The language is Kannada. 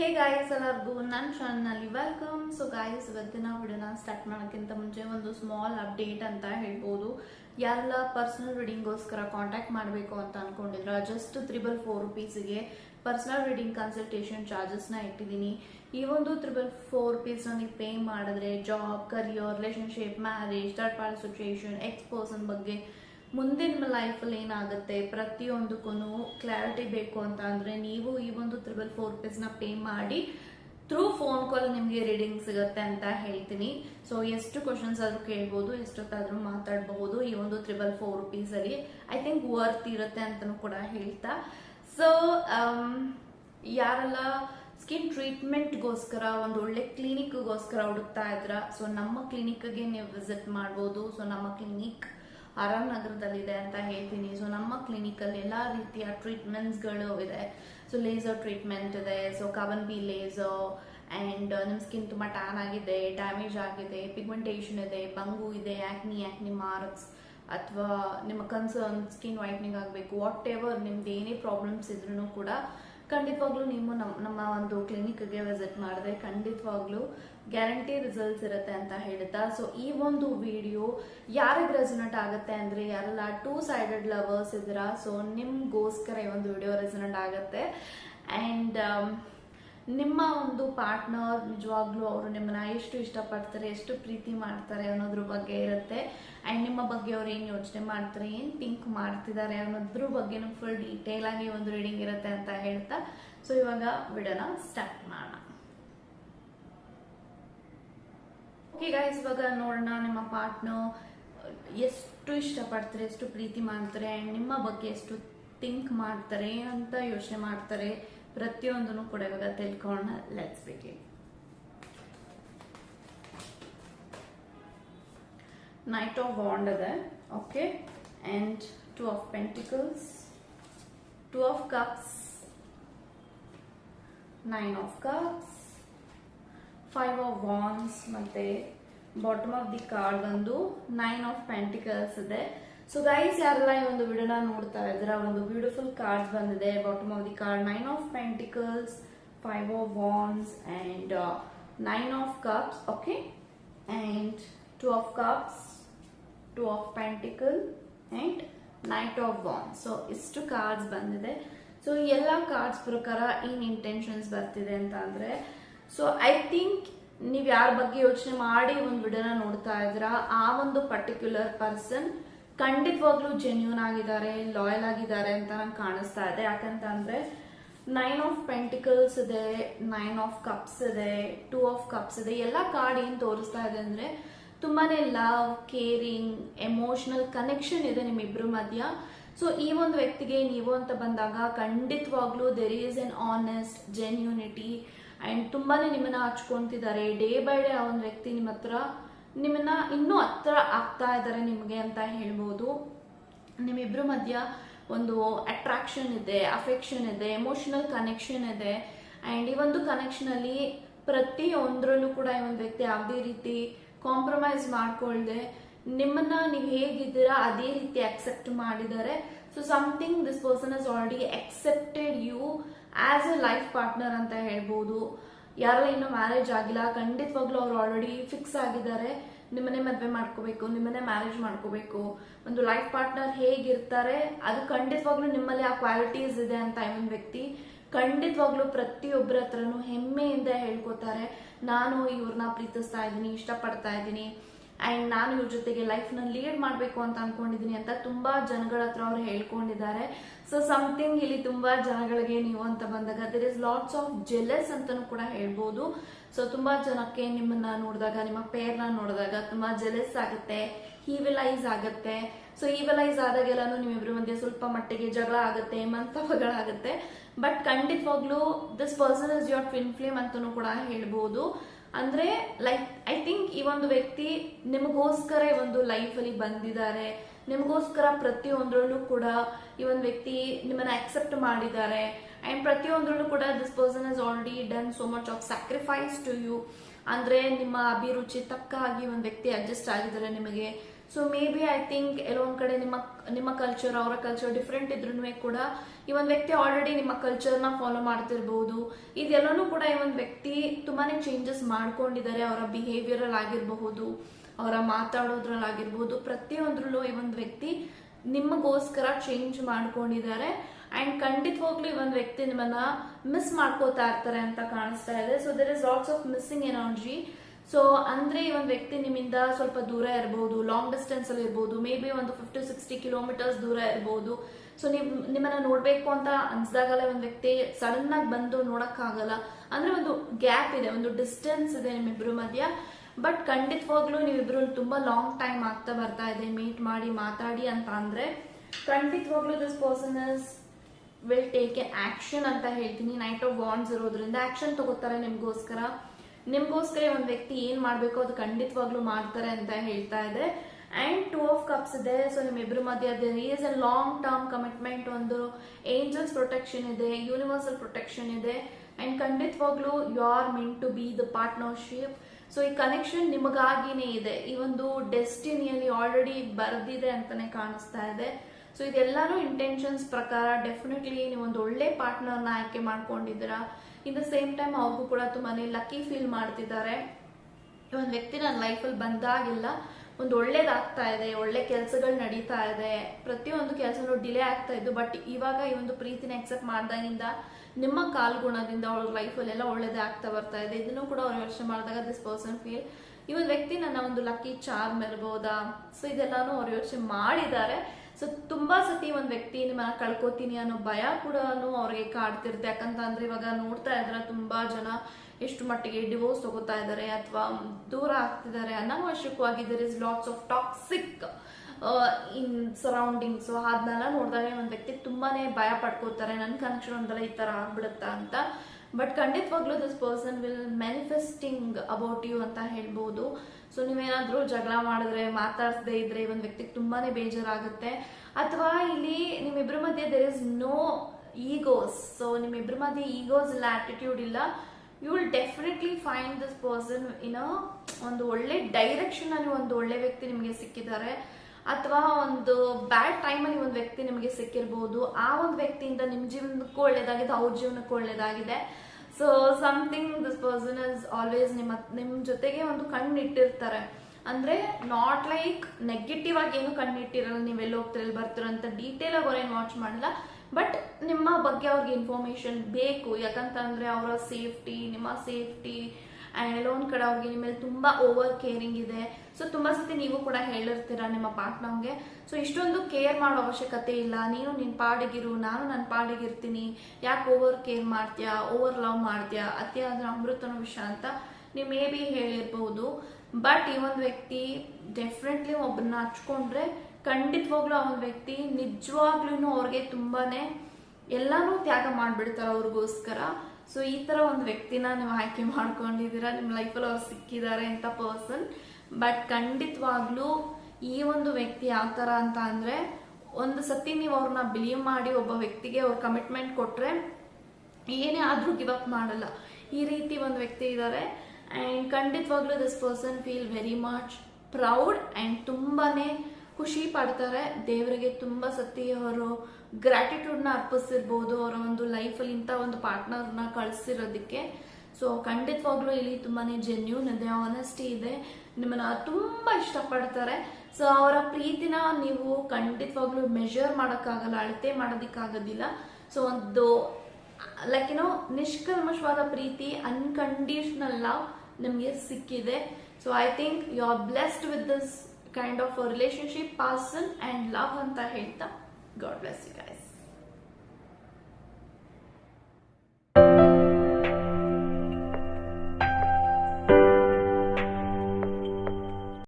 ಹೇ ಗಾಯಸ್ ಎಲ್ಲರಿಗೂ ನನ್ನ ಚಾನಲ್ನಲ್ಲಿ ವೆಲ್ಕಮ್ ಸೊ ಗಾಯಸ್ ಇವತ್ತಿನ ವಿಡಿಯೋನ ಸ್ಟಾರ್ಟ್ ಮಾಡೋಕ್ಕಿಂತ ಮುಂಚೆ ಒಂದು ಸ್ಮಾಲ್ ಅಪ್ಡೇಟ್ ಅಂತ ಹೇಳ್ಬೋದು. ಯಾರೆಲ್ಲ ಪರ್ಸನಲ್ ರೀಡಿಂಗ್ಗೋಸ್ಕರ ಕಾಂಟ್ಯಾಕ್ಟ್ ಮಾಡಬೇಕು ಅಂತ ಅಂದ್ಕೊಂಡಿದ್ರೆ ಜಸ್ಟ್ ತ್ರಿಬಲ್ ಫೋರ್ ರುಪೀಸಿಗೆ ಪರ್ಸನಲ್ ರೀಡಿಂಗ್ ಕನ್ಸಲ್ಟೇಷನ್ ಚಾರ್ಜಸ್ನ ಇಟ್ಟಿದ್ದೀನಿ. ಈ ಒಂದು ತ್ರಿಬಲ್ ಫೋರ್ ರುಪೀಸ್ ನನಗೆ ಪೇ ಮಾಡಿದ್ರೆ job career relationship marriage third party situation ex person ಬಗ್ಗೆ ಮುಂದೆ ನಿಮ್ಮ ಲೈಫಲ್ಲಿ ಏನಾಗುತ್ತೆ? ಪ್ರತಿಯೊಂದಕ್ಕೂ ಕ್ಲಾರಿಟಿ ಬೇಕು ಅಂತ ಅಂದರೆ ನೀವು ಈ ಒಂದು ತ್ರಿಬಲ್ ಫೋರ್ ಪೇಸ್ನ ಪೇ ಮಾಡಿ ಥ್ರೂ ಫೋನ್ ಕಾಲ್ ನಿಮಗೆ ರೀಡಿಂಗ್ ಸಿಗುತ್ತೆ ಅಂತ ಹೇಳ್ತೀನಿ. ಸೊ ಎಷ್ಟು ಕ್ವಶನ್ಸ್ ಆದರೂ ಕೇಳ್ಬೋದು, ಎಷ್ಟೊತ್ತಾದರೂ ಮಾತಾಡಬಹುದು ಈ ಒಂದು ತ್ರಿಬಲ್ ಫೋರ್ ರುಪೀಸಲ್ಲಿ ಐ ಥಿಂಕ್ ವರ್ತ್ ಇರುತ್ತೆ ಅಂತಲೂ ಕೂಡ ಹೇಳ್ತಾ. ಸೊ ಯಾರೆಲ್ಲ ಸ್ಕಿನ್ ಟ್ರೀಟ್ಮೆಂಟ್ಗೋಸ್ಕರ ಒಂದು ಒಳ್ಳೆ ಕ್ಲಿನಿಕ್ಗೋಸ್ಕರ ಹುಡುಕ್ತಾ ಇದ್ರ? ಸೊ ನಮ್ಮ ಕ್ಲಿನಿಕ್ಗೆ ನೀವು ವಿಸಿಟ್ ಮಾಡ್ಬೋದು. ಸೊ ನಮ್ಮ ಕ್ಲಿನಿಕ್ ಆರಾಮ್ ನಗರದಲ್ಲಿದೆ ಅಂತ ಹೇಳ್ತೀನಿ. ಸೊ ನಮ್ಮ ಕ್ಲಿನಿಕಲ್ಲಿ ಎಲ್ಲ ರೀತಿಯ ಟ್ರೀಟ್ಮೆಂಟ್ಸ್ಗಳು ಇದೆ. ಸೊ ಲೇಸರ್ ಟ್ರೀಟ್ಮೆಂಟ್ ಇದೆ. So carbon B laser and ನಿಮ್ಮ ಸ್ಕಿನ್ ತುಂಬ ಟ್ಯಾನ್ ಆಗಿದೆ ಡ್ಯಾಮೇಜ್ ಆಗಿದೆ ಪಿಗ್ಮೆಂಟೇಷನ್ ಇದೆ, ಬಂಗು ಇದೆ ಆ್ಯಕ್ನಿ ಆ್ಯಕ್ನಿ ಮಾರ್ಕ್ಸ್ ಅಥವಾ ನಿಮ್ಮ ಕನ್ಸರ್ನ್ ಸ್ಕಿನ್ ವೈಟ್ನಿಂಗ್ ಆಗಬೇಕು. ವಾಟ್ ಎವರ್ ನಿಮ್ದು ಏನೇ ಪ್ರಾಬ್ಲಮ್ಸ್ ಇದ್ರೂ ಕೂಡ ಖಂಡಿತವಾಗ್ಲೂ ನೀವು ನಮ್ಮ ನಮ್ಮ ಒಂದು ಕ್ಲಿನಿಕ್ಗೆ ವಿಸಿಟ್ ಮಾಡಿದ್ರೆ ಖಂಡಿತವಾಗ್ಲೂ ಗ್ಯಾರಂಟಿ ರಿಸಲ್ಟ್ಸ್ ಇರುತ್ತೆ ಅಂತ ಹೇಳ್ತಾ. ಸೊ ಈ ಒಂದು ವಿಡಿಯೋ ಯಾರಿಗೆ ರೆಸನೆಂಟ್ ಆಗುತ್ತೆ ಅಂದರೆ ಯಾರೆಲ್ಲ ಟೂ ಸೈಡೆಡ್ ಲವರ್ಸ್ ಇದ್ದೀರಾ. ಸೊ ನಿಮ್ಗೋಸ್ಕರ ಈ ಒಂದು ವಿಡಿಯೋ ರೆಸನೆಂಟ್ ಆಗುತ್ತೆ. ಆ್ಯಂಡ್ ನಿಮ್ಮ ಒಂದು ಪಾರ್ಟ್ನರ್ ನಿಜವಾಗ್ಲೂ ಅವರು ನಿಮ್ಮನ್ನ ಎಷ್ಟು ಇಷ್ಟಪಡ್ತಾರೆ, ಎಷ್ಟು ಪ್ರೀತಿ ಮಾಡ್ತಾರೆ ಅನ್ನೋದ್ರ ಬಗ್ಗೆ ಇರುತ್ತೆ. ಆ್ಯಂಡ್ ನಿಮ್ಮ ಬಗ್ಗೆ ಅವ್ರು ಏನು ಯೋಚನೆ ಮಾಡ್ತಾರೆ, ಏನು ಥಿಂಕ್ ಮಾಡ್ತಿದ್ದಾರೆ ಅನ್ನೋದ್ರ ಬಗ್ಗೆನೂ ಫುಲ್ ಡೀಟೇಲ್ ಆಗಿ ಒಂದು ರೀಡಿಂಗ್ ಇರುತ್ತೆ ಅಂತ ಹೇಳ್ತಾ. ಸೊ ಇವಾಗ ವಿಡಿಯೋನ ಸ್ಟಾರ್ಟ್ ಮಾಡೋಣ. ಓಕೆ ಇವಾಗ ನೋಡೋಣ ನಿಮ್ಮ ಪಾರ್ಟ್ನರ್ ಎಷ್ಟು ಇಷ್ಟಪಡ್ತಾರೆ, ಎಷ್ಟು ಪ್ರೀತಿ ಮಾಡ್ತಾರೆ ಆ್ಯಂಡ್ ನಿಮ್ಮ ಬಗ್ಗೆ ಎಷ್ಟು ಥಿಂಕ್ ಮಾಡ್ತಾರೆ ಅಂತ ಯೋಚನೆ ಮಾಡ್ತಾರೆ. ಪ್ರತಿಯೊಂದನ್ನು ಕೂಡ ಇವಾಗ ತಿಳ್ಕೊಳ್ಳೋಣ. ಲೆಟ್ಸ್ ಬಿಗಿನ್ ನೈಟ್ ಆಫ್ ಬಾಂಡ್ ಇದೆ. Okay and two of pentacles two of cups nine of cups five of wands ಮತ್ತೆ ಬಾಟಮ್ ಆಫ್ ದಿ ಕಾರ್ಡ್ ಬಂದು ನೈನ್ ಆಫ್ ಪೆಂಟಿಕಲ್ಸ್ ಇದೆ. ಸೊ ಗೈಸ್ ಯಾರೆಲ್ಲ ಈ ಒಂದು ವಿಡಿಯೋನ ನೋಡ್ತಾ ಇದ್ರ ಒಂದು ಬ್ಯೂಟಿಫುಲ್ ಕಾರ್ಡ್ಸ್ ಬಂದಿದೆ. Bottom of the card nine of pentacles five of wands and nine of cups okay and two of cups two of pentacle and knight of wands so ಇಷ್ಟು ಕಾರ್ಡ್ಸ್ ಬಂದಿದೆ. ಸೊ ಎಲ್ಲ ಕಾರ್ಡ್ಸ್ ಪ್ರಕಾರ ಏನು ಇಂಟೆನ್ಷನ್ಸ್ ಬರ್ತಿದೆ ಅಂತ ಅಂದರೆ ಸೊ ಐ ಥಿಂಕ್ ನೀವು ಯಾರ ಬಗ್ಗೆ ಯೋಚನೆ ಮಾಡಿ ಒಂದು ವಿಡಿಯೋನ ನೋಡ್ತಾ ಇದ್ದೀರಾ, ಆ ಒಂದು ಪರ್ಟಿಕ್ಯುಲರ್ ಪರ್ಸನ್ ಖಂಡಿತವಾಗ್ಲೂ ಜೆನ್ಯೂನ್ ಆಗಿದ್ದಾರೆ ಲಾಯಲ್ ಆಗಿದ್ದಾರೆ ಅಂತ ನಂಗೆ ಕಾಣಿಸ್ತಾ ಇದೆ. ಯಾಕಂತ ಅಂದ್ರೆ ನೈನ್ ಆಫ್ ಪೆಂಟಿಕಲ್ಸ್ ಇದೆ ನೈನ್ ಆಫ್ ಕಪ್ಸ್ ಇದೆ ಟೂ ಆಫ್ ಕಪ್ಸ್ ಇದೆ. ಎಲ್ಲ ಕಾರ್ಡ್ ಏನ್ ತೋರಿಸ್ತಾ ಇದೆ ಅಂದ್ರೆ, ತುಂಬಾನೇ ಲವ್ ಕೇರಿಂಗ್ ಎಮೋಷನಲ್ ಕನೆಕ್ಷನ್ ಇದೆ ನಿಮ್ಮಿಬ್ರ ಮಧ್ಯ. ಸೊ ಈ ಒಂದು ವ್ಯಕ್ತಿಗೆ ನೀವು ಅಂತ ಬಂದಾಗ ಖಂಡಿತವಾಗ್ಲೂ there is an honest genuinity and ತುಂಬಾನೇ ನಿಮ್ಮನ್ನ ಹಚ್ಕೊಂತಿದ್ದಾರೆ. ಡೇ ಬೈ ಡೇ ಆ ಒಂದು ವ್ಯಕ್ತಿ ನಿಮ್ಮ ಹತ್ರ ನಿಮ್ಮನ್ನ ಇನ್ನೂ ಹತ್ರ ಆಗ್ತಾ ಇದ್ದಾರೆ ನಿಮಗೆ ಅಂತ ಹೇಳ್ಬೋದು. ನಿಮ್ಮಿಬ್ರ ಮಧ್ಯ ಒಂದು ಅಟ್ರಾಕ್ಷನ್ ಇದೆ ಅಫೆಕ್ಷನ್ ಇದೆ ಎಮೋಷನಲ್ ಕನೆಕ್ಷನ್ ಇದೆ. ಆ್ಯಂಡ್ ಈ ಒಂದು ಕನೆಕ್ಷನಲ್ಲಿ ಪ್ರತಿಯೊಂದರಲ್ಲೂ ಕೂಡ ಈ ಒಂದು ವ್ಯಕ್ತಿ ಯಾವುದೇ ರೀತಿ ಕಾಂಪ್ರಮೈಸ್ ಮಾಡಿಕೊಳ್ಳದೆ ನಿಮ್ಮನ್ನ ನೀವು ಹೇಗಿದ್ದೀರಾ ಅದೇ ರೀತಿ ಅಕ್ಸೆಪ್ಟ್ ಮಾಡಿದ್ದಾರೆ. So something this person is already accepted you as a life partner ಅಂತ ಹೇಳ್ಬೋದು. ಯಾರೆಲ್ಲ ಇನ್ನೂ ಮ್ಯಾರೇಜ್ ಆಗಿಲ್ಲ, ಖಂಡಿತವಾಗ್ಲೂ ಅವ್ರು ಆಲ್ರೆಡಿ ಫಿಕ್ಸ್ ಆಗಿದ್ದಾರೆ. ನಿಮ್ಮನ್ನೇ ಮದುವೆ ಮಾಡ್ಕೋಬೇಕು, ನಿಮ್ಮನ್ನೇ ಮ್ಯಾರೇಜ್ ಮಾಡ್ಕೋಬೇಕು. ಒಂದು ಲೈಫ್ ಪಾರ್ಟ್ನರ್ ಹೇಗಿರ್ತಾರೆ, ಅದು ಖಂಡಿತವಾಗ್ಲೂ ನಿಮ್ಮಲ್ಲಿ ಆ ಕ್ವಾಲಿಟೀಸ್ ಇದೆ ಅಂತ ಒಂದು ವ್ಯಕ್ತಿ ಖಂಡಿತವಾಗ್ಲೂ ಪ್ರತಿಯೊಬ್ಬರ ಹತ್ರನೂ ಹೆಮ್ಮೆಯಿಂದ ಹೇಳ್ಕೊತಾರೆ. ನಾನು ಇವ್ರನ್ನ ಪ್ರೀತಿಸ್ತಾ ಇದ್ದೀನಿ, ಇಷ್ಟಪಡ್ತಾ ಇದ್ದೀನಿ. ಅಂಡ್ ನಾನು ಇವ್ರ ಜೊತೆಗೆ ಲೈಫ್ನ ಲೀಡ್ ಮಾಡಬೇಕು ಅಂತ ಅನ್ಕೊಂಡಿದ್ದೀನಿ ಅಂತ ತುಂಬಾ ಜನಗಳ ಹತ್ರ ಅವ್ರು ಹೇಳ್ಕೊಂಡಿದ್ದಾರೆ. ಸೊ ಸಮಥಿಂಗ್ ಇಲ್ಲಿ ತುಂಬಾ ಜನಗಳಿಗೆ ನೀವು ಅಂತ ಬಂದಾಗ there is lots of jealous ಅಂತಲೂ ಕೂಡ ಹೇಳ್ಬೋದು. ಸೊ ತುಂಬಾ ಜನಕ್ಕೆ ನಿಮ್ಮನ್ನ ನೋಡಿದಾಗ, ನಿಮ್ಮ ಪೇರ್ನ ನೋಡಿದಾಗ ತುಂಬಾ ಜೆಲೆಸ್ ಆಗುತ್ತೆ ಹೀವಿಲೈಸ್ ಆಗುತ್ತೆ. ಸೊ ಈವಲೈಸ್ ಆದಾಗೆಲ್ಲಾನು ನಿಮ್ಮಿಬ್ರ ಮಧ್ಯೆ ಸ್ವಲ್ಪ ಮಟ್ಟಿಗೆ ಜಗಳ ಆಗುತ್ತೆ ಮಂತಪಗಳಾಗುತ್ತೆ ಬಟ್ ಖಂಡಿತವಾಗ್ಲೂ this person is your twin flame ಅಂತಾನು ಕೂಡ ಹೇಳ್ಬೋದು. ಅಂದ್ರೆ ಲೈಕ್ ಐ ಥಿಂಕ್ ಈ ಒಂದು ವ್ಯಕ್ತಿ ನಿಮಗೋಸ್ಕರ ಈ ಒಂದು ಲೈಫ್ ಅಲ್ಲಿ ಬಂದಿದ್ದಾರೆ. ನಿಮಗೋಸ್ಕರ ಪ್ರತಿಯೊಂದರಲ್ಲೂ ಕೂಡ ಈ ಒಂದು ವ್ಯಕ್ತಿ ನಿಮ್ಮನ್ನ ಅಕ್ಸೆಪ್ಟ್ ಮಾಡಿದ್ದಾರೆ. ಅಂಡ್ ಪ್ರತಿಯೊಂದರಲ್ಲೂ ಕೂಡ this person is already done so much of sacrifice to you ಅಂದ್ರೆ, ನಿಮ್ಮ ಅಭಿರುಚಿ ತಕ್ಕ ಹಾಗೆ ಒಂದು ವ್ಯಕ್ತಿ ಅಡ್ಜಸ್ಟ್ ಆಗಿದ್ದಾರೆ. ನಿಮಗೆ so maybe I think ಎಲ್ಲೊಂದ್ ಕಡೆ ನಿಮ್ಮ ನಿಮ್ಮ ಕಲ್ಚರ್ ಅವರ ಕಲ್ಚರ್ ಡಿಫ್ರೆಂಟ್ ಇದ್ರೂ ಕೂಡ ಈ ಒಂದು ವ್ಯಕ್ತಿ ಆಲ್ರೆಡಿ ನಿಮ್ಮ ಕಲ್ಚರ್ನ ಫಾಲೋ ಮಾಡ್ತಿರ್ಬಹುದು ಇದೆಲ್ಲನೂ ಕೂಡ ಈ ಒಂದು ವ್ಯಕ್ತಿ ತುಂಬಾನೇ ಚೇಂಜಸ್ ಮಾಡ್ಕೊಂಡಿದ್ದಾರೆ. ಅವರ ಬಿಹೇವಿಯರಲ್ ಆಗಿರಬಹುದು, ಅವರ ಮಾತಾಡೋದ್ರಲ್ಲಿ ಆಗಿರ್ಬಹುದು ಪ್ರತಿಯೊಂದ್ರಲ್ಲೂ ಈ ಒಂದು ವ್ಯಕ್ತಿ ನಿಮಗೋಸ್ಕರ ಚೇಂಜ್ ಮಾಡ್ಕೊಂಡಿದ್ದಾರೆ. ಅಂಡ್ ಖಂಡಿತವಾಗ್ಲೂ ಈ ಒಂದು ವ್ಯಕ್ತಿ ನಿಮ್ಮನ್ನ ಮಿಸ್ ಮಾಡ್ಕೋತಾ ಇರ್ತಾರೆ ಅಂತ ಕಾಣಿಸ್ತಾ ಇದೆ. So there is lots of missing energy so ಅಂದ್ರೆ ಈ ಒಂದು ವ್ಯಕ್ತಿ ನಿಮ್ಮಿಂದ ಸ್ವಲ್ಪ ದೂರ ಇರಬಹುದು ಲಾಂಗ್ ಡಿಸ್ಟೆನ್ಸ್ ಅಲ್ಲಿ ಇರಬಹುದು ಮೇ ಬಿ ಒಂದು ಫಿಫ್ಟಿ ಸಿಕ್ಸ್ಟಿ ಕಿಲೋಮೀಟರ್ಸ್ ದೂರ ಇರಬಹುದು ಸೊ ನಿಮ್ ನಿಮ್ಮನ್ನ ನೋಡ್ಬೇಕು ಅಂತ ಅನ್ಸ್ದಾಗಲೇ ಒಂದು ವ್ಯಕ್ತಿ ಸಡನ್ ಆಗಿ ಬಂದು ನೋಡಕ್ಕಾಗಲ್ಲ. ಅಂದ್ರೆ ಒಂದು ಗ್ಯಾಪ್ ಇದೆ, ಒಂದು ಡಿಸ್ಟೆನ್ಸ್ ಇದೆ ನಿಮ್ಮಿಬ್ರು ಮಧ್ಯ. ಬಟ್ ಖಂಡಿತವಾಗ್ಲೂ ನೀವಿಬ್ರು ತುಂಬಾ ಲಾಂಗ್ ಟೈಮ್ ಆಗ್ತಾ ಬರ್ತಾ ಇದೆ ಮೀಟ್ ಮಾಡಿ, ಮಾತಾಡಿ ಅಂತ ಅಂದ್ರೆ, ಖಂಡಿತವಾಗ್ಲೂ this person is will take a action ಅಂತ ಹೇಳ್ತೀನಿ. ನೈಟ್ ಆಫ್ ವಾಂಡ್ಸ್ ಇರೋದ್ರಿಂದ ಆಕ್ಷನ್ ತಗೋತಾರೆ ನಿಮ್ಗೋಸ್ಕರ. ನಿಮ್ಗೋಸ್ಕರ ಒಂದು ವ್ಯಕ್ತಿ ಏನ್ ಮಾಡ್ಬೇಕು ಅದು ಖಂಡಿತವಾಗ್ಲೂ ಮಾಡ್ತಾರೆ ಅಂತ ಹೇಳ್ತಾ ಇದೆ. ಅಂಡ್ ಟೂ ಆಫ್ ಕಪ್ಸ್ ಇದೆ. ಸೊ ನಿಮ್ಮಿಬ್ಬರ ಮಧ್ಯೆ is a long term commitment ಒಂದು ಏಂಜಲ್ಸ್ ಪ್ರೊಟೆಕ್ಷನ್ ಇದೆ ಯೂನಿವರ್ಸಲ್ ಪ್ರೊಟೆಕ್ಷನ್ ಇದೆ. ಅಂಡ್ ಖಂಡಿತವಾಗ್ಲೂ you are meant to be the partnership so ಈ ಕನೆಕ್ಷನ್ ನಿಮಗಾಗಿನೇ ಇದೆ. ಈ ಒಂದು ಡೆಸ್ಟಿನಿಯಲ್ಲಿ ಆಲ್ರೆಡಿ ಬರೆದಿದೆ ಅಂತಾನೆ ಕಾಣಿಸ್ತಾ ಇದೆ. ಸೊ ಇದೆಲ್ಲರೂ ಇಂಟೆನ್ಷನ್ಸ್ ಪ್ರಕಾರ ಡೆಫಿನೆಟ್ಲಿ ನೀವು ಒಂದು ಒಳ್ಳೆ ಪಾರ್ಟ್ನರ್ನ ಆಯ್ಕೆ ಮಾಡ್ಕೊಂಡಿದ್ದೀರಾ. ಇನ್ ದ ಸೇಮ್ ಟೈಮ್ ಅವ್ರಿಗೂ ಕೂಡ ತುಂಬಾನೇ ಲಕ್ಕಿ ಫೀಲ್ ಮಾಡ್ತಿದ್ದಾರೆ. ಈ ಒಂದು ವ್ಯಕ್ತಿ ನನ್ನ ಲೈಫಲ್ಲಿ ಬಂದಾಗಿಲ್ಲ, ಒಂದು ಒಳ್ಳೇದಾಗ್ತಾ ಇದೆ, ಒಳ್ಳೆ ಕೆಲಸಗಳು ನಡೀತಾ ಇದೆ, ಪ್ರತಿಯೊಂದು ಕೆಲಸನೂ ಡಿಲೇ ಆಗ್ತಾ ಇದ್ದು ಬಟ್ ಇವಾಗ ಈ ಒಂದು ಪ್ರೀತಿನ ಎಕ್ಸೆಪ್ಟ್ ಮಾಡ್ದಾಗಿಂದ ನಿಮ್ಮ ಕಾಲ್ಗುಣದಿಂದ ಅವಳ ಲೈಫಲ್ಲೆಲ್ಲ ಒಳ್ಳೇದೇ ಆಗ್ತಾ ಬರ್ತಾ ಇದೆ. ಇದನ್ನು ಕೂಡ ಅವ್ರು ಯೋಚನೆ ಮಾಡಿದಾಗ ದಿಸ್ ಪರ್ಸನ್ ಫೀಲ್ ಈ ಒಂದು ವ್ಯಕ್ತಿ ನನ್ನ ಒಂದು ಲಕ್ಕಿ ಚಾರ್ಮ್ ಇರ್ಬೋದಾ? ಸೊ ಇದೆಲ್ಲಾನು ಅವ್ರು ಯೋಚನೆ ಮಾಡಿದ್ದಾರೆ. ಸೊ ತುಂಬಾ ಸತಿ ಒಂದ್ ವ್ಯಕ್ತಿ ನಿಮ್ಮನ್ನ ಕಳ್ಕೊತೀನಿ ಅನ್ನೋ ಭಯ ಕೂಡ ಅವ್ರಿಗೆ ಕಾಡ್ತಿರುತ್ತೆ. ಯಾಕಂತ ಅಂದ್ರೆ ಇವಾಗ ನೋಡ್ತಾ ಇದ್ರೆ ತುಂಬಾ ಜನ ಎಷ್ಟು ಮಟ್ಟಿಗೆ ಡಿವೋರ್ಸ್ ತಗೋತಾ ಇದ್ದಾರೆ ಅಥವಾ ದೂರ ಆಗ್ತಿದ್ದಾರೆ ಅನಾವಶ್ಯಕವಾಗಿ there is lots of toxic in surroundings ಅದನ್ನೆಲ್ಲ ನೋಡಿದಾಗ ಒಂದು ವ್ಯಕ್ತಿ ತುಂಬಾನೇ ಭಯ ಪಡ್ಕೋತಾರೆ. ನನ್ನ ಕನೆಕ್ಷನ್ ಒಂದಲ್ಲ ಈ ತರ ಆಗ್ಬಿಡುತ್ತಾ ಅಂತ ಬಟ್ ಖಂಡಿತವಾಗ್ಲೂ this person will manifesting about you ಅಂತ ಹೇಳ್ಬೋದು. ಸೊ ನೀವೇನಾದರೂ ಜಗಳ ಮಾಡಿದ್ರೆ, ಮಾತಾಡ್ಸದೇ ಇದ್ರೆ ಒಂದು ವ್ಯಕ್ತಿಗೆ ತುಂಬಾನೇ ಬೇಜಾರಾಗುತ್ತೆ. ಅಥವಾ ಇಲ್ಲಿ ನಿಮ್ಮಿಬ್ಬರ ಮಧ್ಯೆ there is no egos so ನಿಮ್ಮಿಬ್ಬರ ಮಧ್ಯೆ ಈಗೋಸ್ ಇಲ್ಲ ಆಟಿಟ್ಯೂಡ್ ಇಲ್ಲ. You will definitely find this person in ಒಂದು ಒಳ್ಳೆ ಡೈರೆಕ್ಷನ್ ಅಲ್ಲಿ ಒಂದು ಒಳ್ಳೆ ವ್ಯಕ್ತಿ ನಿಮಗೆ ಸಿಕ್ಕಿದ್ದಾರೆ. ಅಥವಾ ಒಂದು ಬ್ಯಾಡ್ ಟೈಮಲ್ಲಿ ಒಂದು ವ್ಯಕ್ತಿ ನಿಮಗೆ ಸಿಕ್ಕಿರ್ಬೋದು, ಆ ಒಂದು ವ್ಯಕ್ತಿಯಿಂದ ನಿಮ್ಮ ಜೀವನಕ್ಕೂ ಒಳ್ಳೇದಾಗಿದೆ, ಅವ್ರ ಜೀವನಕ್ಕೂ ಒಳ್ಳೇದಾಗಿದೆ. So something this person is always ನಿಮ್ಮ ನಿಮ್ಮ ಜೊತೆಗೆ ಒಂದು ಕಣ್ಣಿಟ್ಟಿರ್ತಾರೆ. ಅಂದ್ರೆ ನಾಟ್ ಲೈಕ್ ನೆಗೆಟಿವ್ ಆಗಿ ಏನು ಕಣ್ಣಿಟ್ಟಿರಲ್ಲ, ನೀವು ಎಲ್ಲಿ ಹೋಗ್ತಿರ, ಎಲ್ಲಿ ಬರ್ತೀರ ಅಂತ ಡೀಟೇಲ್ ಆಗಿ ಅವ್ರೇನು ವಾಚ್ ಮಾಡಲ್ಲ. ಬಟ್ ನಿಮ್ಮ ಬಗ್ಗೆ ಅವ್ರಿಗೆ ಇನ್ಫಾರ್ಮೇಶನ್ ಬೇಕು. ಯಾಕಂತಂದ್ರೆ ಅವರ ಸೇಫ್ಟಿ ನಿಮ್ಮ ಸೇಫ್ಟಿ ಆ್ಯಂಡ್ ಎಲ್ಲೊಂದ್ ಕಡೆ ಅವ್ರಿಗೆ ನಿಮ್ಮಲ್ಲಿ ಮೇಲೆ ತುಂಬಾ ಓವರ್ ಕೇರಿಂಗ್ ಇದೆ. ಸೊ ತುಂಬಾ ಸತಿ ನೀವು ಕೂಡ ಹೇಳಿರ್ತೀರ ನಿಮ್ಮ ಪಾರ್ಟ್ನರ್ಗೆ ಸೊ ಇಷ್ಟೊಂದು ಕೇರ್ ಮಾಡೋ ಅವಶ್ಯಕತೆ ಇಲ್ಲ. ನೀನು ನಿನ್ ಪಾಡಿಗಿರು, ನಾನು ನನ್ನ ಪಾಡಿಗಿರ್ತೀನಿ. ಯಾಕೆ ಓವರ್ ಕೇರ್ ಮಾಡ್ತೀಯಾ? ಓವರ್ ಲವ್ ಮಾಡ್ತೀಯಾ? ಅತಿ ಆದ್ರೆ ಅಮೃತನ ವಿಷ ಅಂತ ನೀವು ಮೇ ಬಿ ಹೇಳಿರ್ಬಹುದು ಬಟ್ ಈ ಒಂದು ವ್ಯಕ್ತಿ ಡೆಫಿನೆಟ್ಲಿ ಒಬ್ಬರನ್ನ ಹಚ್ಕೊಂಡ್ರೆ ಖಂಡಿತವಾಗ್ಲೂ ಆ ಒಂದು ವ್ಯಕ್ತಿ ನಿಜವಾಗ್ಲೂ ಅವ್ರಿಗೆ ತುಂಬಾನೇ ಎಲ್ಲಾನು ತ್ಯಾಗ ಮಾಡಿಬಿಡ್ತಾರೆ ಅವ್ರಿಗೋಸ್ಕರ. ಸೊ ಈ ತರ ಒಂದು ವ್ಯಕ್ತಿನ ನೀವು ಆಯ್ಕೆ ಮಾಡ್ಕೊಂಡಿದ್ದೀರಾ ನಿಮ್ಮ ಲೈಫಲ್ಲಿ ಅವ್ರು ಸಿಕ್ಕಿದ್ದಾರೆ ಅಂತ ಪರ್ಸನ್ ಬಟ್ ಖಂಡಿತವಾಗ್ಲೂ ಈ ಒಂದು ವ್ಯಕ್ತಿ ಯಾವ ತರ ಅಂತ ಅಂದ್ರೆ, ಒಂದು ಸತಿ ನೀವು ಅವ್ರನ್ನ ಬಿಲೀವ್ ಮಾಡಿ ಒಬ್ಬ ವ್ಯಕ್ತಿಗೆ ಅವ್ರ ಕಮಿಟ್ಮೆಂಟ್ ಕೊಟ್ರೆ, ಏನೇ ಆದ್ರೂ ಗಿವ್ ಅಪ್ ಮಾಡಲ್ಲ. ಈ ರೀತಿ ಒಂದು ವ್ಯಕ್ತಿ ಇದ್ದಾರೆ ಅಂಡ್ ಖಂಡಿತವಾಗ್ಲೂ this person feel very much proud and ತುಂಬಾನೇ ಖುಷಿ ಪಡ್ತಾರೆ. ದೇವರಿಗೆ ತುಂಬಾ ಸತಿ ಅವರು ಗ್ರಾಟಿಟ್ಯೂಡ್ನ ಅರ್ಪಿಸಿರ್ಬೋದು, ಅವರ ಒಂದು ಲೈಫಲ್ಲಿ ಇಂಥ ಒಂದು ಪಾರ್ಟ್ನರ್ನ ಕಳಿಸಿರೋದಕ್ಕೆ. ಸೊ ಖಂಡಿತವಾಗ್ಲೂ ಇಲ್ಲಿ ತುಂಬಾ ಜೆನ್ಯೂನ್ ಇದೆ ಆನೆಸ್ಟಿ ಇದೆ. ನಿಮ್ಮನ್ನು ತುಂಬ ಇಷ್ಟಪಡ್ತಾರೆ. ಸೊ ಅವರ ಪ್ರೀತಿನ ನೀವು ಖಂಡಿತವಾಗ್ಲೂ ಮೆಷರ್ ಮಾಡೋಕ್ಕಾಗಲ್ಲ, ಅಳತೆ ಮಾಡೋದಕ್ಕಾಗೋದಿಲ್ಲ. ಸೊ ಒಂದು ಲೈಕ್ ಏನೋ ನಿಷ್ಕಲ್ಮಶವಾದ ಪ್ರೀತಿ ಅನ್ಕಂಡೀಷನಲ್ ಲವ್ ನಿಮಗೆ ಸಿಕ್ಕಿದೆ. So I think you are blessed with this kind of relationship person and love ಅಂತ ಹೇಳ್ತಾ ಗಾಡ್ ಬ್ಲೆಸ್ ಯು ಗೈಸ್